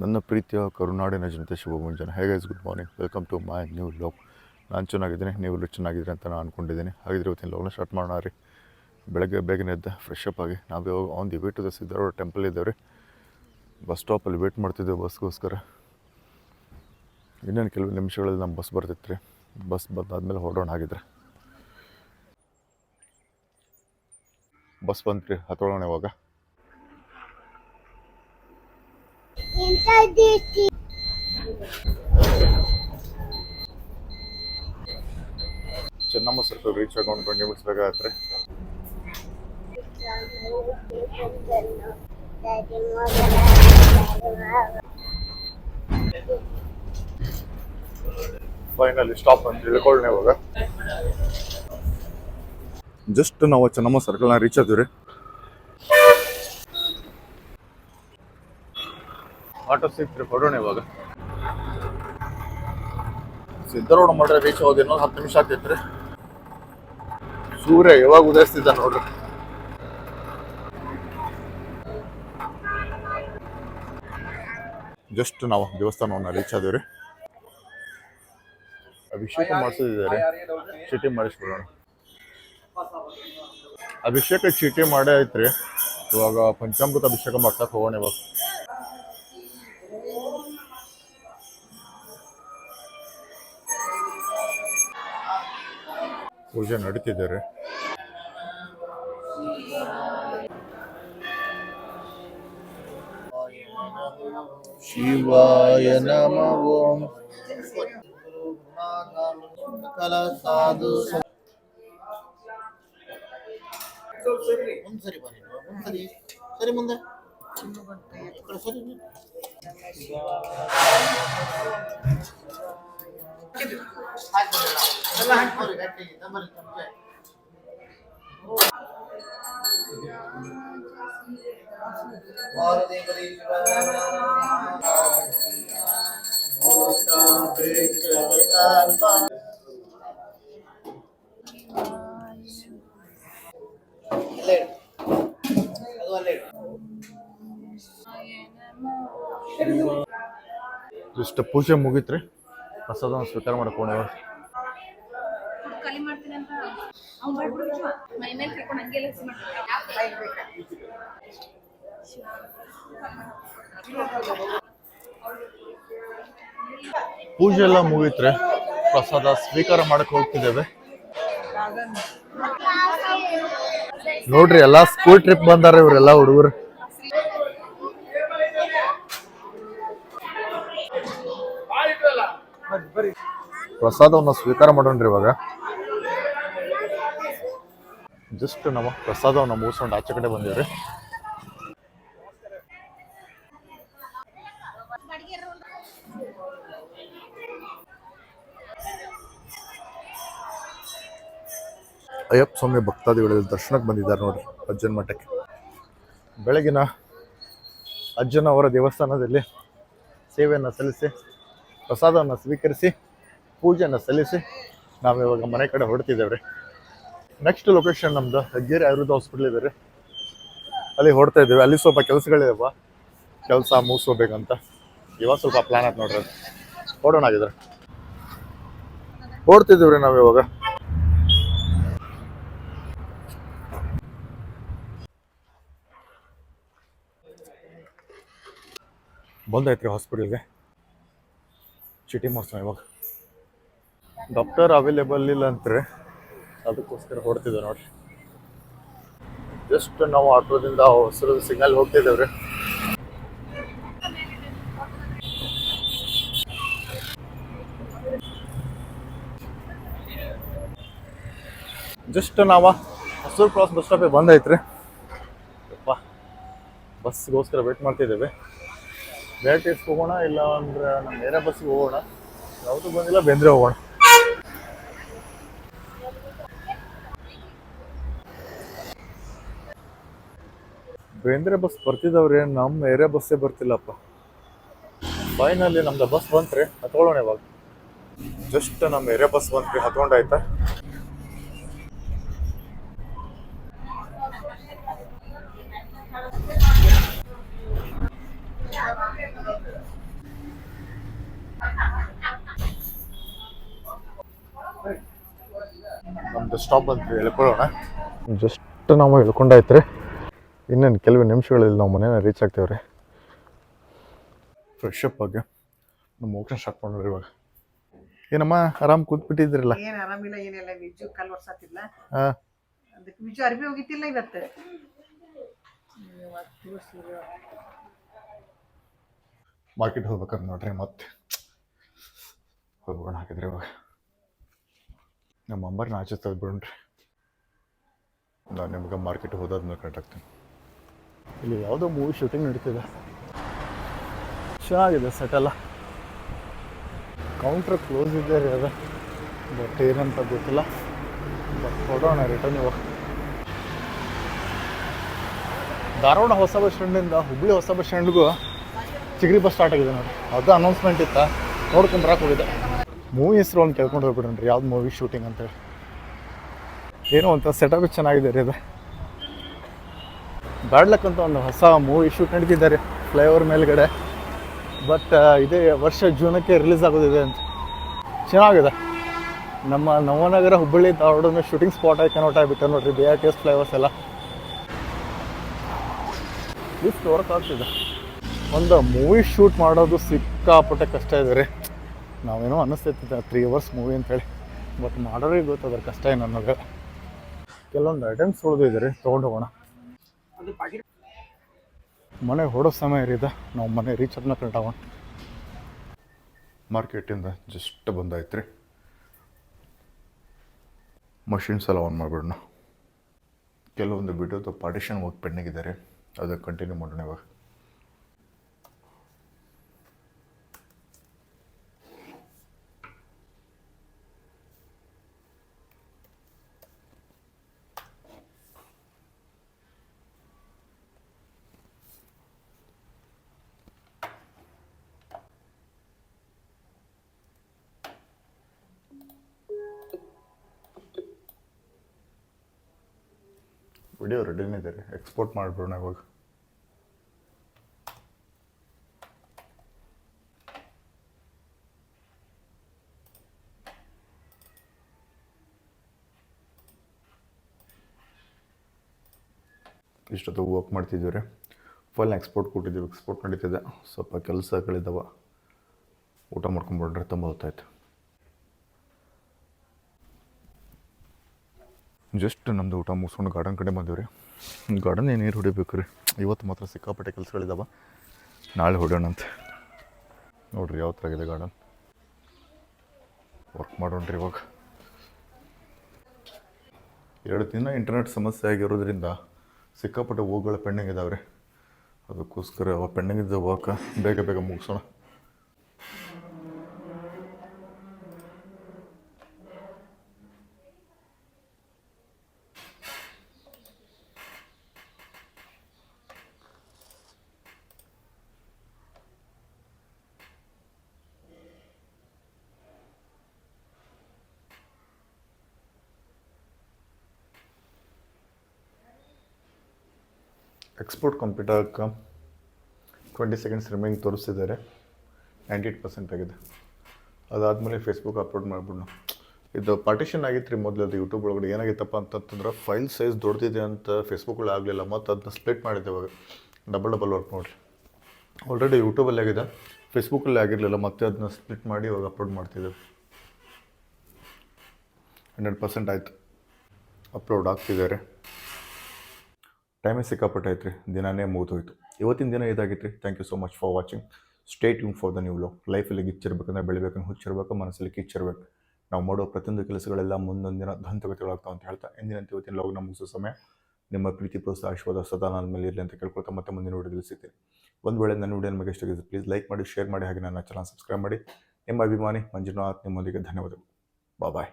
ನನ್ನ ಪ್ರೀತಿಯ ಕರುನಾಡಿನ ಜನತೆ ಶುಭ ಮುಂಜಾನೆ ಹೇಗೆ good morning welcome to my new vlog ನಾನು ಚೆನ್ನಾಗಿದ್ದೀನಿ, ನೀವು ಚೆನ್ನಾಗಿದ್ದೀರಿ ಅಂತ ನಾನು ಅಂದ್ಕೊಂಡಿದ್ದೀನಿ ಹಾಗಿದ್ರೆ ಇವತ್ತಿನ ಲಾಗ್ನ ಸ್ಟಾರ್ಟ್ ಮಾಡೋಣ ರೀ. ಬೆಳಗ್ಗೆ ಬೇಗನೆ ಎದ್ದ ಫ್ರೆಶ್ ಅಪ್ ಆಗಿ. ನಾವು ಇವಾಗ on the way to the Siddharudha temple ಇದ್ದೇವೆ ರೀ. ಬಸ್ ಸ್ಟಾಪಲ್ಲಿ ವೇಟ್ ಮಾಡ್ತಿದ್ದೆವು ಬಸ್ಗೋಸ್ಕರ ಇನ್ನೇನು ಕೆಲವು ನಿಮಿಷಗಳಲ್ಲಿ ನಮ್ಮ ಬಸ್ ಬರ್ತಿತ್ತು ರೀ. ಬಸ್ ಬಂದಾದ್ಮೇಲೆ ಹೊರಡೋಣ ಆಗಿದ್ರೆ ಬಸ್ ಬಂತ್ರಿ ಹತ್ತೋಳೋಣ ಇವಾಗ. ಚೆನ್ನಮ್ಮ ಸರ್ಕಲ್ ರೀಚ್ ಆಗಿ ಒಂದು ಟ್ವೆಂಟಿ ಮಿನಿಟ್ಸ್ ಬೇಕಾಗತ್ತೆ ಫೈನಲಿ ಸ್ಟಾಪ್ ಅಂತ ತಿಳ್ಕೊಳ್ಳೋಣ ಇವಾಗ. ಜಸ್ಟ್ ನಾವು ಚೆನ್ನಮ್ಮ ಸರ್ಕಲ್ನ ರೀಚ್ ಆದ್ವಿ ಆಟೋ ಸಿಕ್ತ್ರಿ ಕೊಡೋಣ ಇವಾಗ. ಸಿದ್ಧರೋಡ್ ಮಾಡ್ರೆ ರೀಚ್ ಆಗೋದು ಇನ್ನೊಂದು ಹತ್ತು ನಿಮಿಷ ಆಗ್ತೈತ್ರಿ. ಸೂರ್ಯ ಯಾವಾಗ ಉದಯಿಸ್ತಿದ್ದ ನೋಡ್ರಿ. ಜಸ್ಟ್ ನಾವು ದೇವಸ್ಥಾನವನ್ನ ರೀಚ್ ಆದ್ವಿ ಅಭಿಷೇಕ ಮಾಡಿಸಿದ್ದಾರೆ. ಚೀಟಿ ಮಾಡಿಸ್ಬಿಡೋಣ ಅಭಿಷೇಕ ಚೀಟಿ ಮಾಡೇ ಐತ್ರಿ. ಇವಾಗ ಪಂಚಾಮೃತ ಅಭಿಷೇಕ ಮಾಡ್ತಾ ಹೋಗೋಣ ಇವಾಗ. ಪೂಜೆ ನಡೀತಿದ್ದಾರೆ ಶಿವಾಯ ನಮಃ ಓಂ ಕಲ ಸಾಧು ಮುಂದೆ ಸರಿ ಬನ್ನಿ ಮುಂದೆ ಸರಿ ಸರಿ ಮುಂದೆ ಈ ಕಡೆ ಸರಿ ಎಲ್ಲ ಹಾಕ್ಬೋದು ಗಟ್ಟಿಗೆ ಇಡು. ಅದು ಪೂಜೆ ಮುಗೀತ್ರಿ ಪ್ರಸಾದ ಸ್ವೀಕಾರ ಮಾಡ್ಕೊಂಡು. ಪೂಜೆ ಎಲ್ಲ ಮುಗಿತ್ರೆ ಪ್ರಸಾದ ಸ್ವೀಕಾರ ಮಾಡಕ್ ಹೋಗ್ತಿದ್ದೇವೆ. ನೋಡ್ರಿ ಎಲ್ಲಾ ಸ್ಕೂಲ್ ಟ್ರಿಪ್ ಬಂದಾರ ಇವ್ರೆಲ್ಲ ಹುಡುಗರು. ಪ್ರಸಾದವನ್ನ ಸ್ವೀಕಾರ ಮಾಡೋಣ್ರಿ ಇವಾಗ. ಜಸ್ಟ್ ನಮ್ಮ ಪ್ರಸಾದವನ್ನ ಮುಗಿಸ್ಕೊಂಡು ಆಚೆ ಕಡೆ ಬಂದಿವ್ರಿ. ಅಯ್ಯಪ್ಪ ಸ್ವಾಮಿ ಭಕ್ತಾದಿಗಳು ದರ್ಶನಕ್ಕೆ ಬಂದಿದ್ದಾರೆ ನೋಡ್ರಿ ಅಜ್ಜನ ಮಠಕ್ಕೆ. ಬೆಳಗಿನ ಅಜ್ಜನವರ ದೇವಸ್ಥಾನದಲ್ಲಿ ಸೇವೆಯನ್ನು ಸಲ್ಲಿಸಿ ಪ್ರಸಾದವನ್ನು ಸ್ವೀಕರಿಸಿ, ಪೂಜೆಯನ್ನು ಸಲ್ಲಿಸಿ ನಾವು ಇವಾಗ ಮನೆ ಕಡೆ ಹೊರಡ್ತಿದ್ದೇವೆ ರೀ. ನೆಕ್ಸ್ಟ್ ಲೊಕೇಶನ್ ನಮ್ದು ಹೆಗ್ಗೇರಿ ಆಯುರ್ವೇದ ಹಾಸ್ಪಿಟಲ್ ಇದೆ ರೀ. ಅಲ್ಲಿ ಹೊಡ್ತಾ ಇದ್ದೇವೆ. ಅಲ್ಲಿ ಸ್ವಲ್ಪ ಕೆಲಸಗಳಿದಾವ. ಕೆಲಸ ಮುಗಿಸ್ಕೋಬೇಕಂತ. ಇವಾಗ ಸ್ವಲ್ಪ ಪ್ಲಾನ್ ಆಯ್ತು ನೋಡ್ರಿ. ಅದು. ಹೊರಡೋಣ ಆಗಿದ್ರೆ ಹೊಡ್ತಿದ್ದೀವಿ ರೀ ನಾವು ಇವಾಗ. ಬಂದೈತ್ರಿ ಹಾಸ್ಪಿಟಲ್ಗೆ ಚೀಟಿ ಮಾಡ್ಸೋಣ ಇವಾಗ. ಡಾಕ್ಟರ್ ಅವೈಲೇಬಲ್ ಇಲ್ಲ ಅಂತಾರೆ ಅದಕ್ಕೋಸ್ಕರ ಹೊಡ್ತಿದ್ದೆ ನೋಡ್ರಿ ಜಸ್ಟ್ ನಾವು ಆಟೋದಿಂದ ಹೊಸರು ಸಿಗ್ನಲ್ ಹೋಗ್ತಿದ್ದೇವ್ರಿ. ಜಸ್ಟ್ ನಾವ ಹೊಸೂರು ಕ್ರಾಸ್ ಬಸ್ ಸ್ಟಾಪಿಗೆ ಬಂದೈತ್ರಿ. ಅಪ್ಪ ಬಸ್ಗೋಸ್ಕರ ವೇಟ್ ಮಾಡ್ತಿದ್ದೇವೆ. ಬೇರೆ ಟೇಸ್ಟ್ ಹೋಗೋಣ, ಇಲ್ಲ ಅಂದ್ರೆ ನಮ್ಮ ಬೇರೆ ಬಸ್ಸಿಗೆ ಹೋಗೋಣ. ಯಾವುದು ಬಂದಿಲ್ಲ, ಬೆಂದ್ರೆ ಹೋಗೋಣ. ಬೇಂದ್ರೆ ಬಸ್ ಬರ್ತಿದ್ದವ್ರೆ ನಮ್ಮ ಏರಿಯಾ ಬಸ್ಸೇ ಬರ್ತಿಲ್ಲಪ್ಪ. ಫೈನಲ್ಲಿ ನಮ್ದು ಬಸ್ ಬಂತ್ರಿ, ಹತ್ಕೊಳ್ಳೋಣ ಇವಾಗ. ಜಸ್ಟ್ ನಮ್ಮ ಏರಿಯಾ ಬಸ್ ಬಂತ್ರಿ ಹತ್ಕೊಂಡಾಯ್ತಾ ಒಂದು ಸ್ಟಾಪ್ ಅಂತ ಹೇಳ್ಕೊಳ್ಳೋಣ. ಜಸ್ಟ್ ನಾವು ಹೇಳ್ಕೊಂಡಾಯ್ತು ಇನ್ನೇನು ಕೆಲವು ನಿಮಿಷಗಳಲ್ಲಿ ನಾವು ಮನೇನ ರೀಚ್ ಆಗ್ತೇವ್ರಿ. ಫ್ರೆಶ್ ಅಪ್ ಆಗಿ ನಮ್ಮ ಮೋಕ್ಷ ಸ್ಟಾರ್ಟ್ ಮಾಡೋರಿ ಇವಾಗ. ಏನಮ್ಮ ಆರಾಮ್ ಕೂತ್ಬಿಟ್ಟಿದ್ರಲ್ಲ ಏನ್ ಆರಾಮಿಲ್ಲ ಏನಿಲ್ಲ ವಿಜು ಕಲ್ ವರ್ಷತ್ತಿಲ್ಲ ಹಾ. ಅದಕ್ಕೆ ವಿಜು ಅರ್ಬಿ ಹೋಗಿತ್ತಿಲ್ಲ ಇವತ್ತು. ಮಾರ್ಕೆಟ್ ಹೋಗ್ಬೇಕಂತ ನೋಡ್ರಿ ಮತ್ತೆ. ಹೋಗೋಣ ಹಾಕಿದ್ರಿ ಇವಾಗ. ನಮ್ಮ ಅಂಬರ್ ನಾಚಿಸ್ತದ ಬಿಡ್ರಿ ನಾನು ನಿಮ್ಗೆ ಮಾರ್ಕೆಟ್ ಹೋದಾದ್ಮೇಲೆ ಕರೆಕ್ಟ್ ಆಗ್ತೀನಿ. ಇಲ್ಲಿ ಯಾವುದೋ ಮೂವಿ ಶೂಟಿಂಗ್ ನಡೀತಿದೆ. ಚೆನ್ನಾಗಿದೆ ಸೆಟ್ ಎಲ್ಲ ಕೌಂಟ್ರ್ ಕ್ಲೋಸ್ ಇದೆ ರೀ ಅದು. ಬಟ್ ಏನಂತ ಗೊತ್ತಿಲ್ಲ. ಬಟ್ ಕೊಡೋಣ ರಿಟರ್ನ್ ಇವಾಗ. ಧಾರವಾಡ ಹೊಸ ಬಸ್ ಸ್ಟ್ಯಾಂಡಿಂದ ಹುಬ್ಬಳ್ಳಿ ಹೊಸ ಬಸ್ ಸ್ಟ್ಯಾಂಡ್ಗೂ ಚಿಗರಿ ಬಸ್ ಸ್ಟಾರ್ಟ್ ಆಗಿದೆ ನೋಡಿ. ಅದು ಅನೌನ್ಸ್ಮೆಂಟ್ ಇತ್ತ? ನೋಡ್ಕೊಂಡು ಬರಕ್ಕೆ ಹೋಗಿದ್ದೆ ಮೂವಿ ಹೆಸರು ಒಂದು ಕೇಳ್ಕೊಂಡು ಹೋಗ್ಬಿಡ್ರಿ, ಯಾವ್ದು ಮೂವಿ ಶೂಟಿಂಗ್ ಅಂತೇಳಿ ಏನೋ ಒಂಥರ ಸೆಟಪ್ ಚೆನ್ನಾಗಿದೆ ರೀ ಅದು. ಬ್ಯಾಡ್ಲಕ್ ಅಂತ ಒಂದು ಹೊಸ ಮೂವಿ ಶೂಟ್ ನಡೀತಿದ್ದಾರೆ ಫ್ಲೈಓವರ್ ಮೇಲ್ಗಡೆ. ಬಟ್ ಇದೇ ವರ್ಷ ಜೂನಕ್ಕೆ ರಿಲೀಸ್ ಆಗೋದಿದೆ ಅಂತ. ಚೆನ್ನಾಗಿದೆ. ನಮ್ಮ ನವನಗರ ಹುಬ್ಬಳ್ಳಿ ಧಾರವಾಡ ಶೂಟಿಂಗ್ ಸ್ಪಾಟ್ ಆಗಿ ಕನ್ವರ್ಟ್ ಆಗಿಬಿಟ್ಟೆ ನೋಡ್ರಿ B R T S flyovers ಎಲ್ಲ. ಲಿಫ್ಟ್ ವರ್ಕ್ ಆಗ್ತಿದೆ ಒಂದು ಮೂವಿ ಶೂಟ್ ಮಾಡೋದು ಸಿಕ್ಕಾಪಟ್ಟೆ ಕಷ್ಟ ಇದೆ ರೀ. ನಾವೇನೋ ಅನ್ನಿಸ್ತೈತಿ ತ್ರೀ ಅವರ್ಸ್ ಮೂವಿ ಅಂತೇಳಿ. ಬಟ್ ಮಾಡೋರಿಗೆ ಗೊತ್ತದ್ರ ಕಷ್ಟ ಏನು ಅನ್ನೋದು. ಕೆಲವೊಂದು ಐಟಮ್ಸ್ ಉಳಿದಿದೆ ರೀ, ತೊಗೊಂಡು ಹೋಗೋಣ. ಮನೆಗೆ ಹೊಡೋ ಸಮಯ ರೀ ನಾವು ಮನೆ ರೀಚ್ ಅದನ್ನ ಕರೆಕ್ಟ್ ಆಗೋಣ ಮಾರ್ಕೆಟಿಂದ ಜಸ್ಟ್ ಬಂದಾಯ್ತು ರೀ. ಮಷಿನ್ಸ್ ಎಲ್ಲ ಆನ್ ಮಾಡಿಬಿಡೋಣ. ಕೆಲವೊಂದು ವಿಡಿಯೋದು ಪಾರ್ಟಿಷನ್ ವರ್ಕ್ ಪೆಂಡಿಂಗ್ ಇದೆ ರೀ. ಅದು ಕಂಟಿನ್ಯೂ ಮಾಡೋಣ ಇವಾಗ. ವಿಡಿಯೋ ರೆಡಿನೇ ಇದೆ ರೀ. ಎಕ್ಸ್ಪೋರ್ಟ್ ಮಾಡಿಬಿಡೋಣ ಇವಾಗ. ಇಷ್ಟೊತ್ತು ವರ್ಕ್ ಮಾಡ್ತಿದ್ದೀವಿ ರೀ. ಫುಲ್ ಎಕ್ಸ್ಪೋರ್ಟ್ ಕೊಟ್ಟಿದ್ದೀವಿ. ಎಕ್ಸ್ಪೋರ್ಟ್ ನಡೀತಿದೆ. ಸ್ವಲ್ಪ ಕೆಲಸಗಳಿದ್ದಾವೆ ಊಟ ಮಾಡ್ಕೊಂಬಿಡ್ರೆ ತುಂಬ ಹೊತ್ತಾಯ್ತು ಜಸ್ಟ್ ನಮ್ಮದು ಊಟ ಮುಗಿಸ್ಕೊಂಡು ಗಾರ್ಡನ್ ಕಡೆ ಬಂದೀವಿ ಗಾರ್ಡನ್ ನೀರು ಹೊಡಿಬೇಕು ರೀ? ಇವತ್ತು ಮಾತ್ರ ಸಿಕ್ಕಾಪಟ್ಟೆ ಕೆಲಸಗಳಿದ್ದಾವೆ ನಾಳೆ ಹೊಡೋಣ ಅಂತ. ನೋಡ್ರಿ ಯಾವ ಥರ ಆಗಿದೆ ಗಾರ್ಡನ್ ವರ್ಕ್ ಮಾಡೋಣ್ರಿ ಇವಾಗ. ಎರಡು ದಿನ ಇಂಟರ್ನೆಟ್ ಸಮಸ್ಯೆ ಆಗಿರೋದ್ರಿಂದ ಸಿಕ್ಕಾಪಟ್ಟೆ ಓಗಳ ಪೆಂಡಿಂಗ್ ಇದಾವೆ ರೀ ಅದಕ್ಕೋಸ್ಕರ ಅವ ಪೆಂಡಿಂಗ್ ಇದ್ದ ವರ್ಕ ಬೇಗ ಬೇಗ ಮುಗಿಸೋಣ. ಎಕ್ಸ್ಪೋರ್ಟ್ ಕಂಪ್ಯೂಟರ್ಗೆ ಟ್ವೆಂಟಿ ಸೆಕೆಂಡ್ಸ್ ರಿಮೈನಿಂಗ್ ತೋರಿಸ್ತಿದ್ದಾರೆ. ನೈಂಟಿ ಏಟ್ ಪರ್ಸೆಂಟ್ ಆಗಿದೆ. ಅದಾದಮೇಲೆ ಫೇಸ್ಬುಕ್ ಅಪ್ಲೋಡ್ ಮಾಡಿಬಿಡೋಣ ಇದು ಪಾರ್ಟಿಷನ್ ಆಗಿತ್ತು ರೀ ಮೊದಲು ಅದು ಯೂಟ್ಯೂಬ್ ಒಳಗಡೆ. ಏನಾಗಿತ್ತಪ್ಪ ಅಂತಂತಂದ್ರೆ ಫೈಲ್ ಸೈಜ್ ದೊಡ್ಡದಿದೆ ಅಂತ ಫೇಸ್ಬುಕ್ಕಲ್ಲಿ ಆಗಲಿಲ್ಲ. ಮತ್ತು ಅದನ್ನ ಸ್ಪ್ಲಿಟ್ ಮಾಡಿದ್ದೆ ಇವಾಗ. ಡಬಲ್ ಡಬಲ್ ವರ್ಕ್ ನೋಡಿರಿ. ಆಲ್ರೆಡಿ ಯೂಟ್ಯೂಬಲ್ಲಿ ಆಗಿದೆ. ಫೇಸ್ಬುಕ್ಕಲ್ಲಿ ಆಗಿರಲಿಲ್ಲ. ಮತ್ತೆ ಅದನ್ನ ಸ್ಪ್ಲಿಟ್ ಮಾಡಿ ಇವಾಗ ಅಪ್ಲೋಡ್ ಮಾಡ್ತಿದ್ದೆವು. ಹಂಡ್ರೆಡ್ ಪರ್ಸೆಂಟ್ ಆಯಿತು. ಅಪ್ಲೋಡ್ ಆಗ್ತಿದ್ದಾರೆ. ಟೈಮೇ ಸಿಕ್ಕಾಪಟ್ಟಾಯ್ತ್ರಿ ದಿನಾನೇ ರೀ ದಿನನೇ ಮುಗಿದೋಯ್ತು. ಇವತ್ತಿನ ದಿನ ಇದಾಗಿತ್ತು ರೀ thank you so much for watching stay tune for the new vlog ಲೈಫಲ್ಲಿ ಗಿಚ್ಚಿರ್ಬೇಕಂದ್ರೆ ಬೆಳಿಬೇಕಂದ್ರೆ ಹುಚ್ಚಿರ್ಬೇಕು, ಮನಸ್ಸಲ್ಲಿ ಕಿಚ್ಚಿರ್ಬೇಕು. ನಾವು ಮಾಡೋ ಪ್ರತಿಯೊಂದು ಕೆಲಸಗಳೆಲ್ಲ ಮುಂದೊಂದು ದಿನ ದಂತಗತಿಗಳಾಗ್ತಾವೆ ಅಂತ ಹೇಳ್ತಾ ಎಂದಿನಂತೆ ಇವತ್ತಿನ ಲಾಗ್ನ ಮುಗಿಸೋ ಸಮಯ. ನಿಮ್ಮ ಪ್ರೀತಿ, ಪ್ರೋತ್ಸಾಹ, ಆಶೀರ್ವಾದ ಸದಾ ನನ್ನ ಮೇಲೆ ಇರಲಿ ಅಂತ ಕೇಳ್ಕೊಳ್ತಾ ಮತ್ತೆ ಮುಂದಿನ ವಿಡಿಯೋದಲ್ಲಿ ಸಿಗ್ತೀನಿ. ಒಂದು ವೇಳೆ ನನ್ನ ವಿಡಿಯೋ ನಿಮಗೆ ಇಷ್ಟ ಪ್ಲೀಸ್ ಲೈಕ್ ಮಾಡಿ ಶೇರ್ ಮಾಡಿ, ಹಾಗೆ ನನ್ನ ಚಾನಲ್ ಸಬ್ಸ್ಕ್ರೈಬ್ ಮಾಡಿ. ನಿಮ್ಮ ಅಭಿಮಾನಿ ಮಂಜುನಾಥ್ ನಿಮ್ಮೊಂದಿಗೆ ಧನ್ಯವಾದಗಳು. ಬಾಯ್